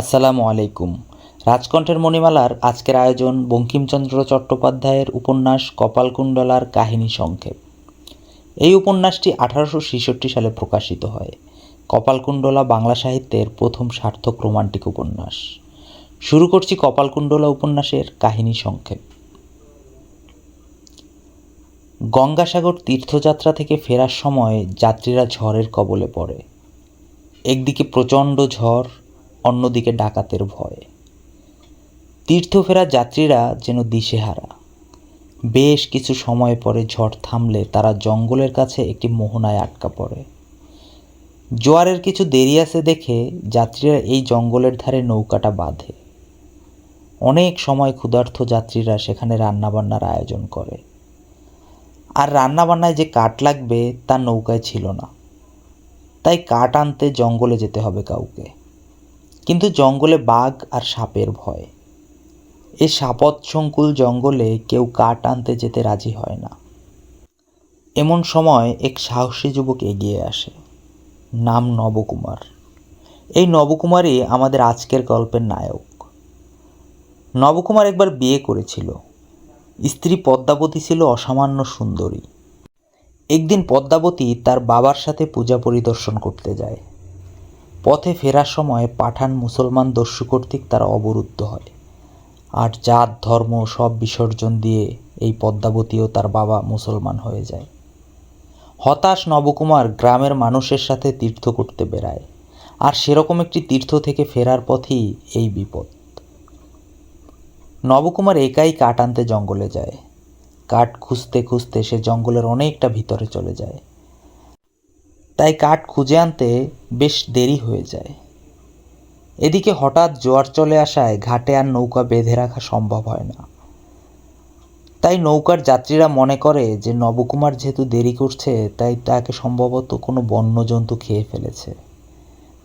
আসসালামু আলাইকুম। রাজকণ্ঠের মণিমালার আজকের আয়োজন বঙ্কিমচন্দ্র চট্টোপাধ্যায়ের উপন্যাস কপালকুণ্ডলার কাহিনী সংক্ষেপ। এই উপন্যাসটি আঠারোশো ছেষট্টি সালে প্রকাশিত হয়। কপালকুণ্ডলা বাংলা সাহিত্যের প্রথম সার্থক রোমান্টিক উপন্যাস। শুরু করছি কপালকুণ্ডলা উপন্যাসের কাহিনী সংক্ষেপ। গঙ্গাসাগর তীর্থযাত্রা থেকে ফেরার সময় যাত্রীরা ঝড়ের কবলে পড়ে। একদিকে প্রচণ্ড ঝড় অন্যদিকে ডাকাতের ভয়। তীর্থ ফেরা যাত্রীরা যেন দিশেহারা। বেশ কিছু সময় পরে ঝড় থামলে তারা জঙ্গলের কাছে একটি মোহনায় আটকা পড়ে। জোয়ারের কিছু দেরি আছে দেখে যাত্রীরা এই জঙ্গলের ধারে নৌকাটা বাঁধে। অনেক সময় ক্ষুধার্ত যাত্রীরা সেখানে রান্নাবান্নার আয়োজন করে। আর রান্নাবান্নায় যে কাঠ লাগবে তা নৌকায় ছিল না। তাই কাঠ আনতে জঙ্গলে যেতে হবে কাউকে। কিন্তু জঙ্গলে বাঘ আর সাপের ভয়। এই সাপৎসংকুল জঙ্গলে কেউ কাঠ আনতে যেতে রাজি হয় না। এমন সময় এক সাহসী যুবক এগিয়ে আসে, নাম নবকুমার। এই নবকুমারই আমাদের আজকের গল্পের নায়ক। নবকুমার একবার বিয়ে করেছিল। স্ত্রী পদ্মাবতী ছিল অসামান্য সুন্দরী। একদিন পদ্মাবতী তার বাবার সাথে পূজা পরিদর্শন করতে যায়। পথে ফেরার সময় পাঠান মুসলমান দস্যু কর্তৃক তারা অবরুদ্ধ হয়। আর জাত, ধর্ম সব বিসর্জন দিয়ে এই পদ্মাবতীও তার বাবা মুসলমান হয়ে যায়। হতাশ নবকুমার গ্রামের মানুষের সাথে তীর্থ করতে বেড়ায়। আর সেরকম একটি তীর্থ থেকে ফেরার পথেই এই বিপদ। নবকুমার একাই কাঠ আনতে জঙ্গলে যায়। কাঠ খুঁজতে খুঁজতে সে জঙ্গলের অনেকটা ভিতরে চলে যায়। তাই কাঠ খুঁজে আনতে বেশ দেরি হয়ে যায়। এদিকে হঠাৎ জোয়ার চলে আসায় ঘাটে আর নৌকা বেঁধে রাখা সম্ভব হয় না। তাই নৌকার যাত্রীরা মনে করে যে নবকুমার যেহেতু দেরি করছে, তাই তাকে সম্ভবত কোনো বন্যজন্তু খেয়ে ফেলেছে।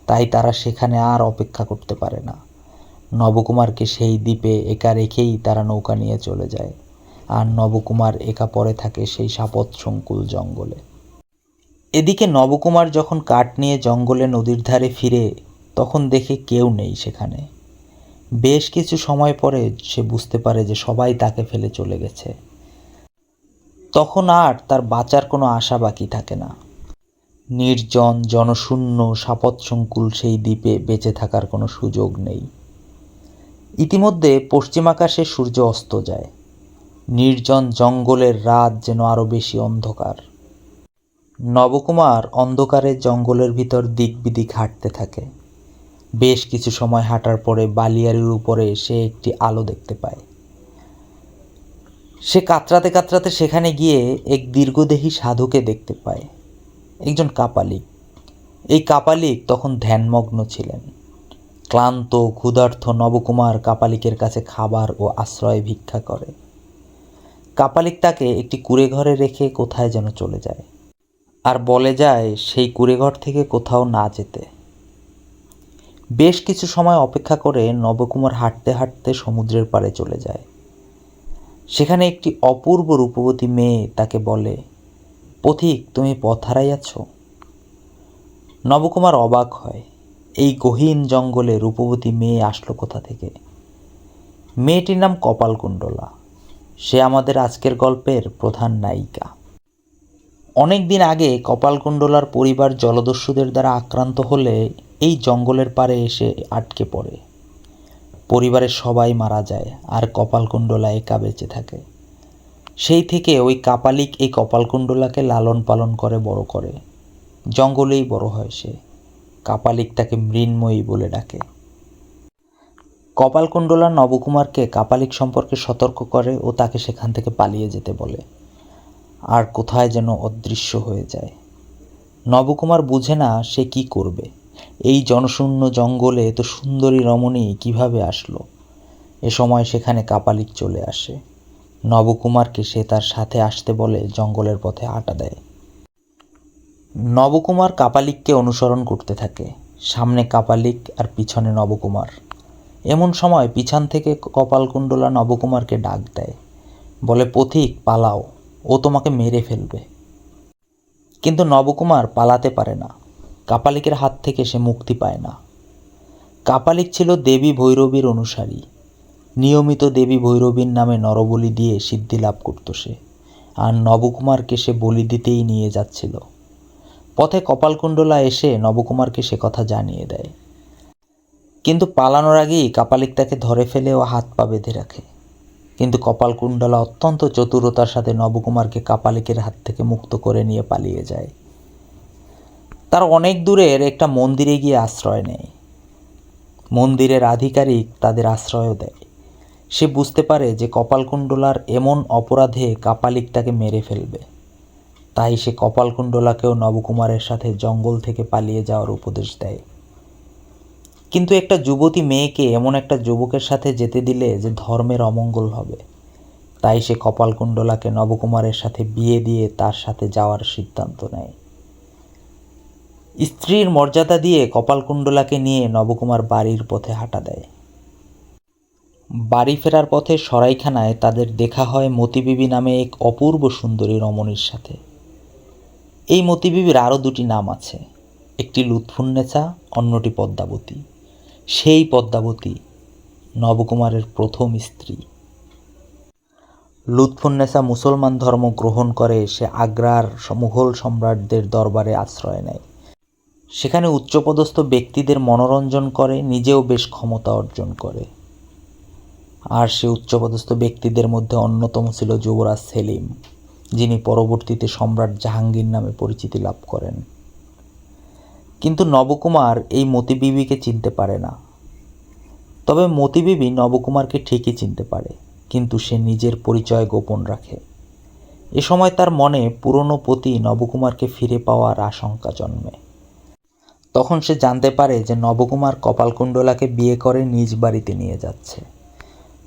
তাই তারা সেখানে আর অপেক্ষা করতে পারে না। নবকুমারকে সেই দ্বীপে একা রেখেই তারা নৌকা নিয়ে চলে যায়। আর নবকুমার একা পড়ে থাকে সেই সাপত সংকুল জঙ্গলে। এদিকে নবকুমার যখন কাঠ নিয়ে জঙ্গলে নদীর ধারে ফিরে, তখন দেখে কেউ নেই সেখানে। বেশ কিছু সময় পরে সে বুঝতে পারে যে সবাই তাকে ফেলে চলে গেছে। তখন আর তার বাঁচার কোনো আশা বাকি থাকে না। নির্জন, জনশূন্য, সাপৎসংকুল সেই দ্বীপে বেঁচে থাকার কোনো সুযোগ নেই। ইতিমধ্যে পশ্চিম আকাশে সূর্য অস্ত যায়। নির্জন জঙ্গলের রাত যেন আরও বেশি অন্ধকার। নবকুমার অন্ধকারে জঙ্গলের ভিতর দিক বিদিক হাঁটতে থাকে। বেশ কিছু সময় হাঁটার পরে বালিয়ারির উপরে সে একটি আলো দেখতে পায়। সে কাতরাতে কাতরাতে সেখানে গিয়ে এক দীর্ঘদেহী সাধুকে দেখতে পায়। একজন কাপালিক এই কাপালিক তখন ধ্যানমগ্ন ছিলেন। ক্লান্ত ক্ষুধার্থ নবকুমার কাপালিকের কাছে খাবার ও আশ্রয় ভিক্ষা করে। কাপালিক তাকে একটি কুড়ে ঘরে রেখে কোথায় যেন চলে যায়। আর বলে যায়, সেই কুড়েঘর থেকে কোথাও না যেতে। বেশ কিছু সময় অপেক্ষা করে নবকুমার হাঁটতে হাঁটতে সমুদ্রের পাড়ে চলে যায়। সেখানে একটি অপূর্ব রূপবতী মেয়ে তাকে বলে, পথিক, তুমি পথ হারাইয়াছ? নবকুমার অবাক হয়, এই গহীন জঙ্গলে রূপবতী মেয়ে আসলো কোথা থেকে? মেয়েটির নাম কপালকুণ্ডলা। সে আমাদের আজকের গল্পের প্রধান নায়িকা। অনেক দিন আগে কপালকুণ্ডলার পরিবার জলদস্যুদের দ্বারা আক্রান্ত হলে এই জঙ্গলের পাড়ে এসে আটকে পড়ে। পরিবারের সবাই মারা যায় আর কপালকুণ্ডলা একা বেঁচে থাকে। সেই থেকে ওই কাপালিক এই কপালকুণ্ডলাকে লালন পালন করে, বড় করে। জঙ্গলেই বড় হয় সে। কাপালিক তাকে মৃন্ময়ী বলে ডাকে। কপালকুণ্ডলা নবকুমারকে কাপালিক সম্পর্কে সতর্ক করে ও তাকে সেখান থেকে পালিয়ে যেতে বলে। আর কোথায় যেন অদৃশ্য হয়ে যায়। নবকুমার বুঝে না সে কি করবে। এই জনশূন্য জঙ্গলে এত সুন্দরী রমণী কীভাবে আসলো? এ সময় সেখানে কাপালিক চলে আসে। নবকুমারকে সে তার সাথে আসতে বলে জঙ্গলের পথে আটা দেয়। নবকুমার কাপালিককে অনুসরণ করতে থাকে। সামনে কাপালিক আর পিছনে নবকুমার। এমন সময় পিছন থেকে কপালকুণ্ডলা নবকুমারকে ডাক দেয়। বলে, পথিক, পালাও। ও তোমাকে মেরে ফেলবে। কিন্তু নবকুমার পালাতে পারে না। কাপালিকের হাত থেকে সে মুক্তি পায় না। কাপালিক ছিল দেবী ভৈরবীর অনুসারী। নিয়মিত দেবী ভৈরবীর নামে নরবলি দিয়ে সিদ্ধি লাভ করত সে। আর নবকুমারকে সে বলি দিতেই নিয়ে যাচ্ছিল। পথে কপালকুণ্ডলা এসে নবকুমারকে সে কথা জানিয়ে দেয়। কিন্তু পালানোর আগেই কাপালিক তাকে ধরে ফেলে ও হাত পা বেঁধে রাখে। কিন্তু কপালকুণ্ডলা অত্যন্ত চতুরতার সাথে নবকুমারকে কাপালিকের হাত থেকে মুক্ত করে নিয়ে পালিয়ে যায়। তার অনেক দূরের একটা মন্দিরে গিয়ে আশ্রয় নেয়। মন্দিরের আধিকারিক তাদের আশ্রয়ও দেয়। সে বুঝতে পারে যে কপালকুণ্ডলার এমন অপরাধে কাপালিক তাকে মেরে ফেলবে। তাই সে কপালকুণ্ডলাকেও নবকুমারের সাথে জঙ্গল থেকে পালিয়ে যাওয়ার উপদেশ দেয়। কিন্তু একটা যুবতী মেয়েকে এমন একটা যুবকের সাথে যেতে দিলে যে ধর্মের অমঙ্গল হবে। তাই সে কপালকুণ্ডলাকে নবকুমারের সাথে বিয়ে দিয়ে তার সাথে যাওয়ার সিদ্ধান্ত নেয়। স্ত্রীর মর্যাদা দিয়ে কপালকুণ্ডলাকে নিয়ে নবকুমার বাড়ির পথে হাঁটা দেয়। বাড়ি ফেরার পথে সরাইখানায় তাদের দেখা হয় মতিবিবি নামে এক অপূর্ব সুন্দরী রমণীর সাথে। এই মতিবিবির আরও দুটি নাম আছে, একটি লুৎফুন্নেচা অন্যটি পদ্মাবতী। সেই পদ্মাবতী, নবকুমারের প্রথম স্ত্রী। লুৎফুন্নেসা মুসলমান ধর্ম গ্রহণ করে, সে আগ্রার মুঘল সম্রাটদের দরবারে আশ্রয় নেয়। সেখানে উচ্চপদস্থ ব্যক্তিদের মনোরঞ্জন করে, নিজেও বেশ ক্ষমতা অর্জন করে। আর সে উচ্চপদস্থ ব্যক্তিদের মধ্যে অন্যতম ছিল যুবরাজ সেলিম, যিনি পরবর্তীতে সম্রাট জাহাঙ্গীর নামে পরিচিতি লাভ করেন। কিন্তু নবকুমার এই মতিবিবিকে চিনতে পারে না। তবে মতিবিবি নবকুমারকে ঠিকই চিনতে পারে, কিন্তু সে নিজের পরিচয় গোপন রাখে। এ সময় তার মনে পুরনো পতি নবকুমারকে ফিরে পাওয়ার আশঙ্কা জন্মে। তখন সে জানতে পারে যে নবকুমার কপালকুণ্ডলাকে বিয়ে করে নিজ বাড়িতে নিয়ে যাচ্ছে।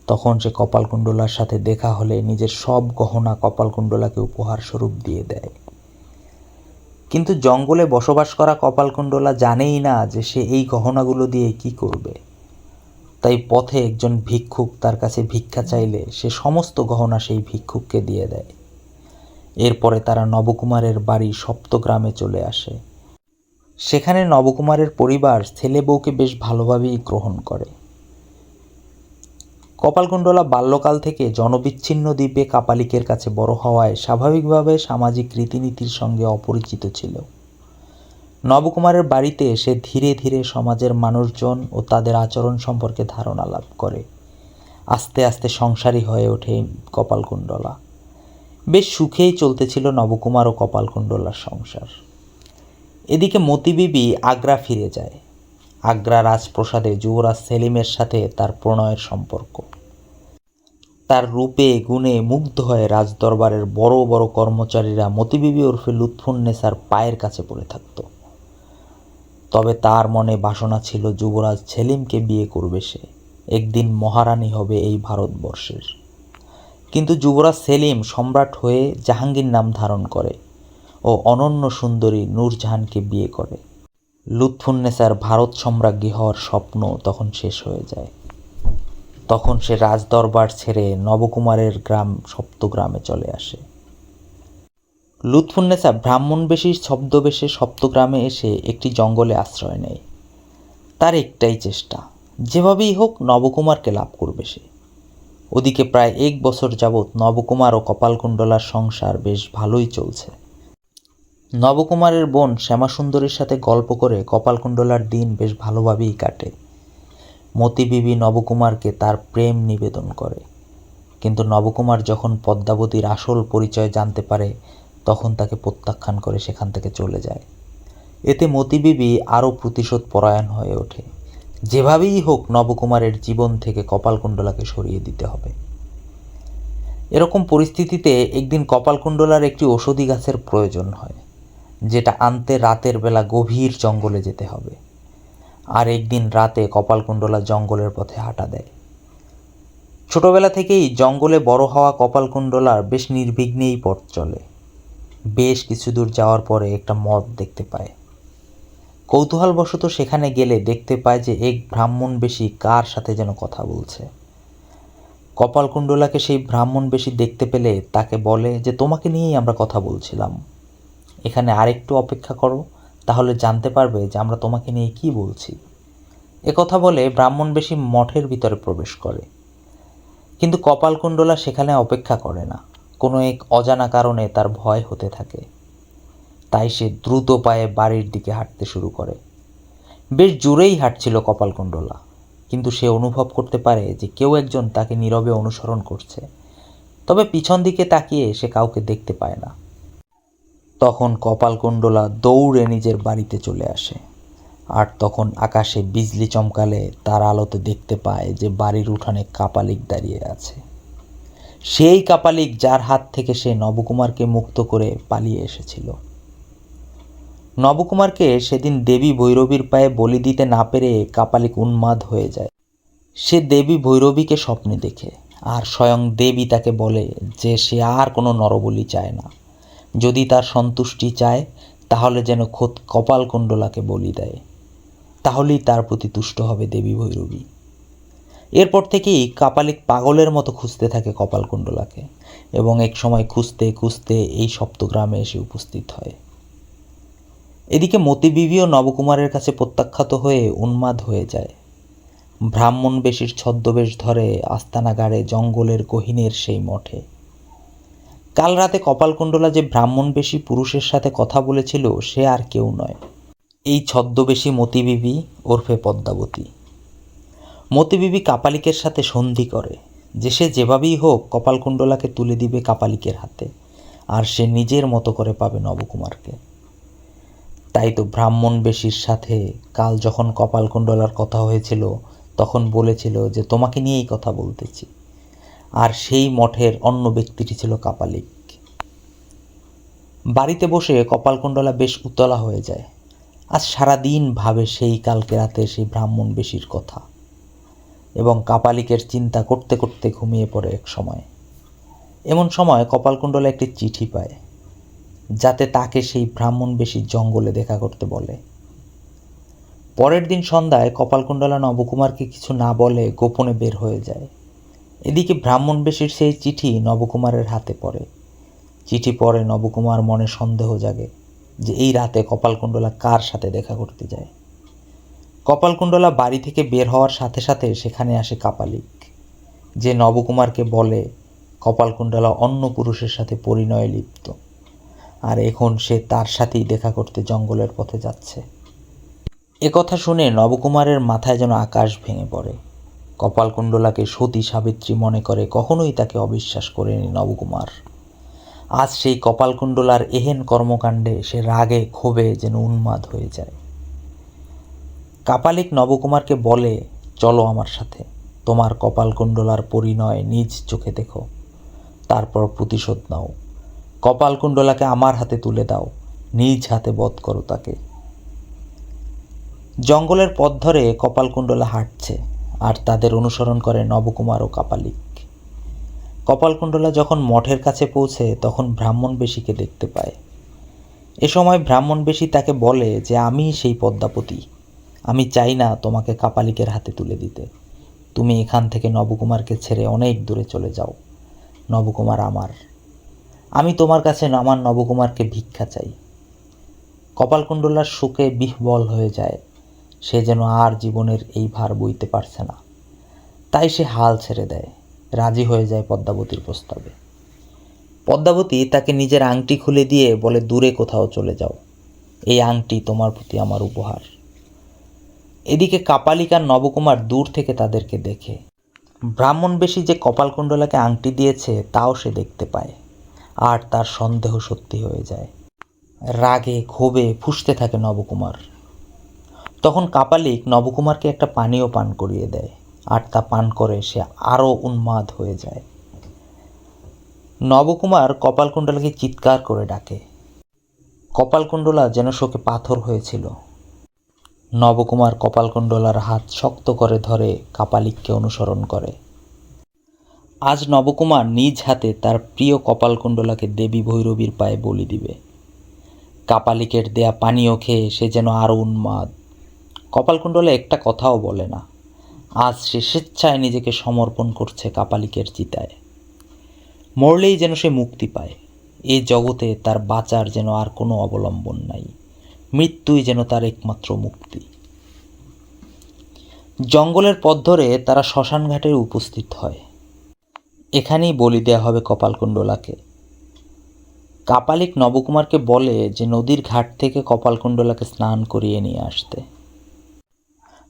তখন সে কপালকুণ্ডলার সাথে দেখা হলে নিজের সব গহনা কপালকুণ্ডলাকে উপহার স্বরূপ দিয়ে দেয়। কিন্তু জঙ্গলে বসবাস করা কপালকুণ্ডলা জানেই না যে সে এই গহনাগুলো দিয়ে কি করবে। তাই পথে একজন ভিক্ষুক তার কাছে ভিক্ষা চাইলে সে সমস্ত গহনা সেই ভিক্ষুককে দিয়ে দেয়। এরপরে তারা নবকুমারের বাড়ি সপ্তগ্রামে চলে আসে। সেখানে নবকুমারের পরিবার ছেলে বউকে বেশ ভালোভাবেই গ্রহণ করে। কপালকুণ্ডলা বাল্যকাল থেকে জনবিচ্ছিন্ন দ্বীপে কাপালিকের কাছে বড় হওয়ায় স্বাভাবিকভাবে সামাজিক রীতিনীতির সঙ্গে অপরিচিত ছিল। নবকুমারের বাড়িতে সে ধীরে ধীরে সমাজের মানুষজন ও তাদের আচরণ সম্পর্কে ধারণা লাভ করে। আস্তে আস্তে সংসারী হয়ে ওঠে কপালকুণ্ডলা। বেশ সুখেই চলতেছিল নবকুমার ও কপালকুণ্ডলার সংসার। এদিকে মতিবিবি আগ্রা ফিরে যায়। আগ্রা রাজপ্রসাদে যুবরাজ সেলিমের সাথে তার প্রণয়ের সম্পর্ক। তার রূপে, গুণে মুগ্ধ হয়ে রাজদরবারের বড় বড় কর্মচারীরা মতিবিবি ওরফে লুৎফুন্নেসার পায়ের কাছে পড়ে থাকত। তবে তার মনে বাসনা ছিল যুবরাজ সেলিমকে বিয়ে করবে সে। একদিন মহারানী হবে এই ভারতবর্ষের। কিন্তু যুবরাজ সেলিম সম্রাট হয়ে জাহাঙ্গীর নাম ধারণ করে ও অনন্য সুন্দরী নূরজাহানকে বিয়ে করে। লুৎফুন্নেসার ভারত সম্রাজ্ঞী হওয়ার স্বপ্ন তখন শেষ হয়ে যায়। তখন সে রাজদরবার ছেড়ে নবকুমারের গ্রাম সপ্তগ্রামে চলে আসে। লুৎফুন্নেসা ব্রাহ্মণবেশী শব্দবেশে সপ্তগ্রামে এসে একটি জঙ্গলে আশ্রয় নেয়। তার একটাই চেষ্টা, যেভাবেই হোক নবকুমারকে লাভ করবে সে। ওদিকে প্রায় এক বছর যাবৎ নবকুমার ও কপালকুণ্ডলার সংসার বেশ ভালোই চলছে। নবকুমারের বোন শ্যামাসুন্দরীর সাথে গল্প করে কপালকুণ্ডলার দিন বেশ ভালোভাবেই কাটে। মতিবিবি নবকুমারকে তার প্রেম নিবেদন করে। কিন্তু নবকুমার যখন পদ্মাবতীর আসল পরিচয় জানতে পারে, তখন তাকে প্রত্যাখ্যান করে সেখান থেকে চলে যায়। এতে মতিবিবি আরও প্রতিশোধ পরায়ণ হয়ে ওঠে। যেভাবেই হোক নবকুমারের জীবন থেকে কপালকুণ্ডলাকে সরিয়ে দিতে হবে। এরকম পরিস্থিতিতে একদিন কপালকুণ্ডলার একটি ওষুধি গাছের প্রয়োজন হয়। যেটা আনতে রাতের বেলা গভীর জঙ্গলে যেতে হবে। আর একদিন রাতে কপালকুণ্ডলা জঙ্গলের পথে হাঁটা দেয়। ছোটবেলা থেকেই জঙ্গলে বড় হওয়া কপালকুণ্ডলার বেশ নির্বিঘ্নেই পথ চলে। বেশ কিছু দূর যাওয়ার পরে একটা মদ দেখতে পায়। কৌতূহলবশত সেখানে গেলে দেখতে পায় যে এক ব্রাহ্মণ বেশি কার সাথে যেন কথা বলছে। কপালকুণ্ডলাকে সেই ব্রাহ্মণ বেশি দেখতে পেলে তাকে বলে যে, তোমাকে নিয়েই আমরা কথা বলছিলাম। এখানে আরেকটু অপেক্ষা করো, তাহলে জানতে পারবে যে আমরা তোমাকে নিয়ে কি বলছি। একথা বলে ব্রাহ্মণ বেশি মঠের ভিতরে প্রবেশ করে। কিন্তু কপালকুণ্ডলা সেখানে অপেক্ষা করে না। কোনো এক অজানা কারণে তার ভয় হতে থাকে। তাই সে দ্রুত পায়ে বাড়ির দিকে হাঁটতে শুরু করে। বেশ জোরেই হাঁটছিল কপালকুণ্ডলা। কিন্তু সে অনুভব করতে পারে যে কেউ একজন তাকে নীরবে অনুসরণ করছে। তবে পিছন দিকে তাকিয়ে সে কাউকে দেখতে পায় না। তখন কপালকুণ্ডলা দৌড়ে নিজের বাড়িতে চলে আসে। আর তখন আকাশে বিজলি চমকালে তার আলোতে দেখতে পায় যে বাড়ির উঠানে কাপালিক দাঁড়িয়ে আছে। সেই কাপালিক যার হাত থেকে সে নবকুমারকে মুক্ত করে পালিয়ে এসেছিল। নবকুমারকে সেদিন দেবী ভৈরবীর পায়ে বলি দিতে না পেরে কাপালিক উন্মাদ হয়ে যায়। সে দেবী ভৈরবীকে স্বপ্নে দেখে, আর স্বয়ং দেবী তাকে বলে যে সে আর কোনো নরবলি চায় না। যদি তার সন্তুষ্টি চায়, তাহলে যেন খোদ কপালকুণ্ডলাকে বলি দেয়। তাহলেই তার প্রতি তুষ্ট হবে দেবী ভৈরবী। এরপর থেকেই কাপালিক পাগলের মতো খুঁজতে থাকে কপালকুণ্ডলাকে এবং এক সময় খুঁজতে খুঁজতে এই সপ্তগ্রামে এসে উপস্থিত হয়। এদিকে মতিবিবিও নবকুমারের কাছে প্রত্যাখ্যাত হয়ে উন্মাদ হয়ে যায়। ব্রাহ্মণ বেশির ছদ্মবেশ ধরে আস্তানাগারে জঙ্গলের গহীনের সেই মঠে। কাল রাতে কপালকুণ্ডলা যে ব্রাহ্মণ বেশি পুরুষের সাথে কথা বলেছিল, সে আর কেউ নয়। এই ছদ্মবেশী মতিবিবি ওরফে পদ্মাবতী। মতিবিবি কাপালিকের সাথে সন্ধি করে। যে সে যেভাবেই হোক, কপালকুণ্ডলাকে তুলে দিবে কাপালিকের হাতে। আর সে নিজের মতো করে পাবে নবকুমারকে। তাই তো ব্রাহ্মণ বেশির সাথে কাল যখন কপালকুণ্ডলার কথা হয়েছিল, তখন বলেছিল যে, তোমাকে নিয়েই কথা বলতেছি। আর সেই মঠের অন্য ব্যক্তিটি ছিল কাপালিক। বাড়িতে বসে কপালকুণ্ডলা বেশ উতলা হয়ে যায়। আজ সারাদিন ভাবে সেই কালকে রাতে সেই ব্রাহ্মণ বেশির কথা এবং কাপালিকের চিন্তা করতে করতে ঘুমিয়ে পড়ে এক সময়। এমন সময় কপালকুণ্ডলা একটি চিঠি পায়, যাতে তাকে সেই ব্রাহ্মণ বেশি জঙ্গলে দেখা করতে বলে। পরের দিন সন্ধ্যায় কপালকুণ্ডলা নবকুমারকে কিছু না বলে গোপনে বের হয়ে যায়। এদিকে ব্রাহ্মণ বেশির সেই চিঠি নবকুমারের হাতে পড়ে। চিঠি পড়ে নবকুমার মনে সন্দেহ জাগে যে এই রাতে কপালকুণ্ডলা কার সাথে দেখা করতে যায়। কপালকুণ্ডলা বাড়ি থেকে বের হওয়ার সাথে সাথে সেখানে আসে কাপালিক, যে নবকুমারকে বলে কপালকুণ্ডলা অন্য পুরুষের সাথে পরিণয়ে লিপ্ত, আর এখন সে তার সাথেই দেখা করতে জঙ্গলের পথে যাচ্ছে। একথা শুনে নবকুমারের মাথায় যেন আকাশ ভেঙে পড়ে। কপালকুণ্ডলাকে সতী সাবিত্রী মনে করে কখনোই তাকে অবিশ্বাস করেনি নবকুমার। আজ সেই কপালকুণ্ডলার এহেন কর্মকাণ্ডে সে রাগে ক্ষোভে যেন উন্মাদ হয়ে যায়। কাপালিক নবকুমারকে বলে, চলো আমার সাথে। তোমার কপালকুণ্ডলার পরিণয় নিজ চোখে দেখো। তারপর প্রতিশোধ নাও। কপালকুণ্ডলাকে আমার হাতে তুলে দাও। নিজ হাতে বধ করো তাকে। জঙ্গলের পথ ধরে কপালকুণ্ডলা হাঁটছে। আর তাদের অনুসরণ করে নবকুমার ও কাপালিক। কপালকুণ্ডলা যখন মঠের কাছে পৌঁছে, তখন ব্রাহ্মণ বেশিকে দেখতে পায়। এ সময় ব্রাহ্মণ বেশি তাকে বলে যে আমি সেই পদ্মাপতি। আমি চাই না তোমাকে কাপালিকের হাতে তুলে দিতে। তুমি এখান থেকে নবকুমারকে ছেড়ে অনেক দূরে চলে যাও। নবকুমার আমার। আমি তোমার কাছে আমার নবকুমারকে ভিক্ষা চাই। কপালকুণ্ডলার সুখে বিহ্বল হয়ে যায়। সে যেন আর জীবনের এই ভার বইতে পারছে না। তাই সে হাল ছেড়ে দেয়, রাজি হয়ে যায় পদ্মাবতীর প্রস্তাবে। পদ্মাবতী তাকে নিজের আংটি খুলে দিয়ে বলে, দূরে কোথাও চলে যাও। এই আংটি তোমার প্রতি আমার উপহার। এদিকে কাপালিকার নবকুমার দূর থেকে তাদেরকে দেখে। ব্রাহ্মণ বেশি যে কপালকুণ্ডলাকে আংটি দিয়েছে, তাও সে দেখতে পায়। আর তার সন্দেহ সত্যি হয়ে যায়। রাগে, ক্ষোভে ফুসতে থাকে নবকুমার। তখন কাপালিক নবকুমারকে একটা পানীয় পান করিয়ে দেয়, আর তা পান করে সে আরও উন্মাদ হয়ে যায়। নবকুমার কপালকুণ্ডলাকে চিৎকার করে ডাকে। কপালকুণ্ডলা যেন শোকে পাথর হয়েছিল। নবকুমার কপালকুণ্ডলার হাত শক্ত করে ধরে কাপালিককে অনুসরণ করে। আজ নবকুমার নিজ হাতে তার প্রিয় কপালকুণ্ডলাকে দেবী ভৈরবীর পায়ে বলি দিবে। কাপালিকের দেয়া পানীয় খেয়ে সে যেন আরও উন্মাদ। কপালকুণ্ডলা একটা কথাও বলে না। আজ সে স্বেচ্ছায় নিজেকে সমর্পণ করছে কাপালিকের চিতায়। মরলেই যেন সে মুক্তি পায়। এ জগতে তার বাঁচার যেন আর কোনো অবলম্বন নাই। মৃত্যুই যেন তার একমাত্র মুক্তি। জঙ্গলের পথ ধরে তারা শ্মশান ঘাটে উপস্থিত হয়। এখানেই বলি দেওয়া হবে কপালকুণ্ডলাকে। কাপালিক নবকুমারকে বলে যে নদীর ঘাট থেকে কপালকুণ্ডলাকে স্নান করিয়ে নিয়ে আসতে।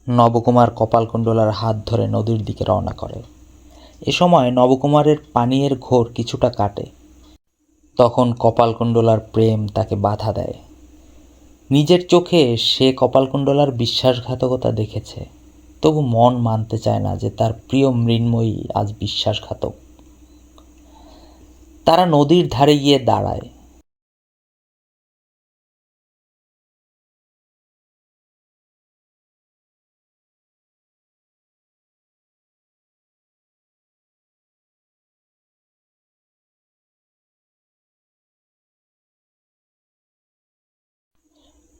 নবকুমার কপালকুণ্ডলার হাত ধরে নদীর দিকে রওনা করে। এ সময় নবকুমারের পানীয়ের ঘোর কিছুটা কাটে। তখন কপালকুণ্ডলার প্রেম তাকে বাধা দেয়। নিজের চোখে সে কপালকুণ্ডলার বিশ্বাসঘাতকতা দেখেছে। তবু মন মানতে চায় না যে তার প্রিয় মৃন্ময়ী আজ বিশ্বাসঘাতক। তারা নদীর ধারে গিয়ে দাঁড়ায়।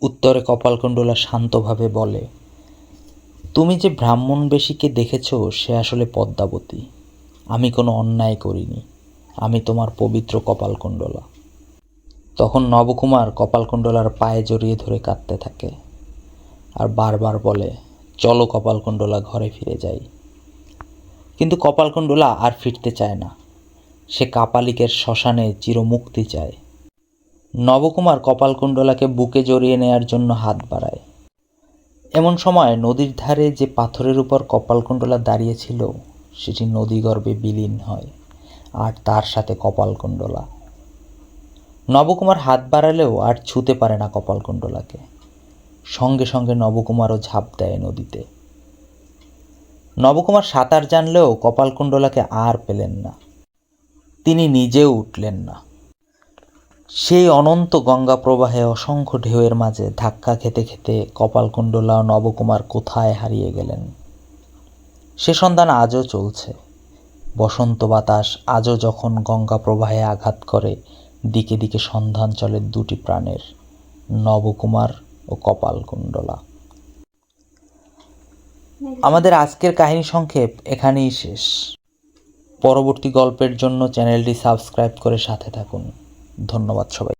উত্তরে কপালকুণ্ডলা শান্তভাবে বলে, তুমি যে ব্রাহ্মণ বেশিকে দেখেছ, সে আসলে পদ্মাবতী। আমি কোনো অন্যায় করিনি। আমি তোমার পবিত্র কপালকুণ্ডলা। তখন নবকুমার কপালকুণ্ডলার পায়ে জড়িয়ে ধরে কাঁদতে থাকে আর বারবার বলে, চলো কপালকুণ্ডলা ঘরে ফিরে যাই। কিন্তু কপালকুণ্ডলা আর ফিরতে চায় না। সে কাপালিকের শ্মশানে চিরমুক্তি চায়। নবকুমার কপালকুণ্ডলাকে বুকে জড়িয়ে নেয়ার জন্য হাত বাড়ায়। এমন সময় নদীর ধারে যে পাথরের উপর কপালকুণ্ডলা দাঁড়িয়েছিল সেটি নদীগর্ভে বিলীন হয়, আর তার সাথে কপালকুণ্ডলা। নবকুমার হাত বাড়ালেও আর ছুতে পারে না কপালকুণ্ডলাকে। সঙ্গে সঙ্গে নবকুমারও ঝাঁপ দেয় নদীতে। নবকুমার সাঁতার জানলেও কপালকুণ্ডলাকে আর পেলেন না। তিনি নিজেও উঠলেন না। সেই অনন্ত গঙ্গা প্রবাহে অসংখ্য ঢেউয়ের মাঝে ধাক্কা খেতে খেতে কপালকুণ্ডলা নবকুমার কোথায় হারিয়ে গেলেন? সে সন্ধান আজও চলছে। বসন্ত বাতাস আজও যখন গঙ্গা প্রবাহে আঘাত করে, দিকে দিকে সন্ধান চলে দুটি প্রাণের, নবকুমার ও কপালকুণ্ডলা। আমাদের আজকের কাহিনী সংক্ষেপ এখানেই শেষ। পরবর্তী গল্পের জন্য চ্যানেলটি সাবস্ক্রাইব করে সাথে থাকুন। ধন্যবাদ সবাই